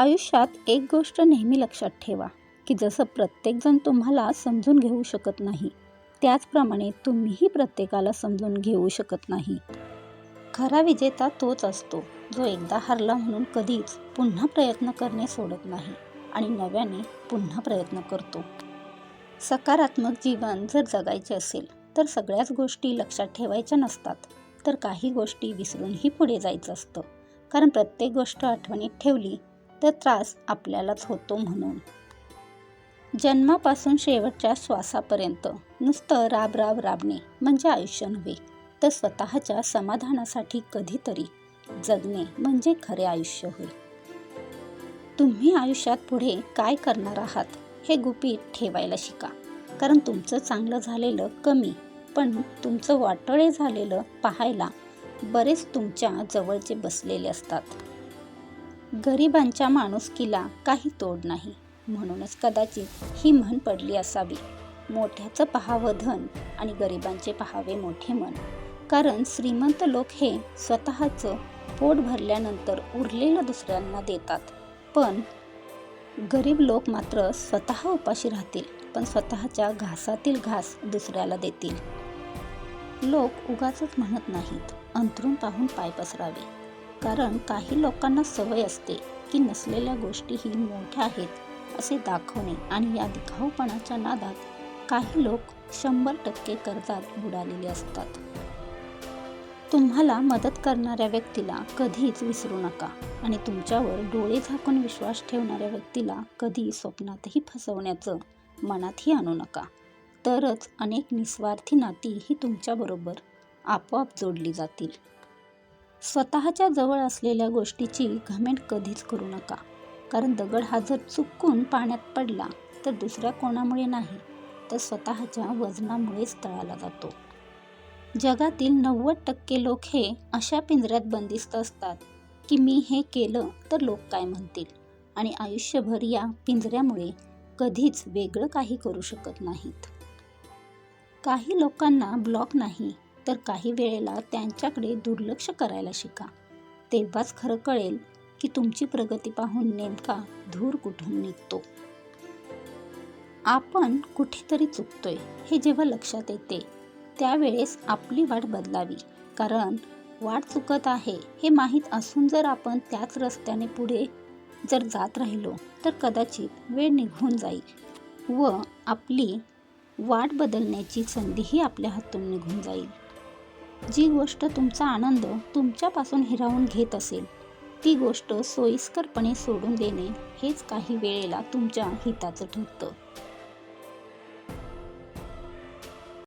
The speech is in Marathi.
आयुष्यात एक गोष्ट नेहमी लक्षात ठेवा की जसं प्रत्येकजण तुम्हाला समजून घेऊ शकत नाही त्याचप्रमाणे तुम्हीही प्रत्येकाला समजून घेऊ शकत नाही. खरा विजेता तोच असतो जो एकदा हरला म्हणून कधीच पुन्हा प्रयत्न करणे सोडत नाही आणि नव्याने पुन्हा प्रयत्न करतो. सकारात्मक जीवन जर जगायचे असेल तर सगळ्याच गोष्टी लक्षात ठेवायच्या नसतात. तर काही गोष्टी विसरूनही पुढे जायचं असतं. कारण प्रत्येक गोष्ट आठवणीत ठेवली तर त्रास आपल्यालाच होतो म्हणून. जन्मापासून शेवटच्या श्वासापर्यंत नुसतं राब राब राबणे म्हणजे आयुष्य नव्हे तर स्वतःच्या समाधानासाठी कधीतरी जगणे म्हणजे खरे आयुष्य होय. तुम्ही आयुष्यात पुढे काय करणार आहात हे गुपित ठेवायला शिका कारण तुमचं चांगलं झालेलं कमी पण तुमचं वाटळे झालेलं पाहायला बरेच तुमच्या जवळचे बसलेले असतात. गरिबांच्या माणुसकीला काही तोड नाही. म्हणूनच कदाचित ही म्हण पडली असावी. मोठ्याचं पहावं धन आणि गरिबांचे पहावे मोठे मन. कारण श्रीमंत लोक हे स्वतःचं पोट भरल्यानंतर उरलेलं दुसऱ्यांना देतात. पण गरीब लोक मात्र स्वतः उपाशी राहतील पण स्वतःच्या घासातील घास दुसऱ्याला देतील. लोक उगाच म्हणत नाहीत. अंथरून पाहून पाय पसरावे. कारण काही लोकांना सवय असते की नसलेल्या गोष्टीही मोठ्या आहेत असे दाखवणे आणि या दिखाऊपणाच्या नादात काही लोक शंभर टक्के कर्जात बुडालेले असतात. तुम्हाला मदत करणाऱ्या व्यक्तीला कधीच विसरू नका आणि तुमच्यावर डोळे झाकून विश्वास ठेवणाऱ्या व्यक्तीला कधी स्वप्नातही फसवण्याचं मनातही आणू नका. तरच अनेक निस्वार्थी नाती ही तुमच्याबरोबर आपोआप जोडली जातील. स्वतःच्या जवळ असलेल्या गोष्टीची घमेंट कधीच करू नका. कारण दगड हा जर चुकून पाण्यात पडला तर दुसऱ्या कोणामुळे नाही तर स्वतःच्या वजनामुळेच तळाला जातो. जगातील नव्वद टक्के लोक हे अशा पिंजऱ्यात बंदिस्त असतात की मी हे केलं तर लोक काय म्हणतील? आणि आयुष्यभर या पिंजऱ्यामुळे कधीच वेगळं काही करू शकत नाहीत. काही लोकांना ब्लॉक नाही तर काही वेळेला त्यांच्याकडे दुर्लक्ष करायला शिका. तेव्हाच खरं कळेल की तुमची प्रगती पाहून नेमका धूर कुठून निघतो. आपण कुठेतरी चुकतोय हे जेव्हा लक्षात येते त्यावेळेस आपली वाट बदलावी. कारण वाट चुकत आहे हे माहीत असून जर आपण त्याच रस्त्याने पुढे जर जात राहिलो तर कदाचित वेळ निघून जाईल व आपली वाट बदलण्याची संधीही आपल्या हातून निघून जाईल. जी गोष्ट तुमचा आनंद तुमच्यापासून हिरावून घेत असेल ती गोष्ट सोयीस्करपणे सोडून देणे हेच काही वेळेला तुमच्या हिताचं ठरतं.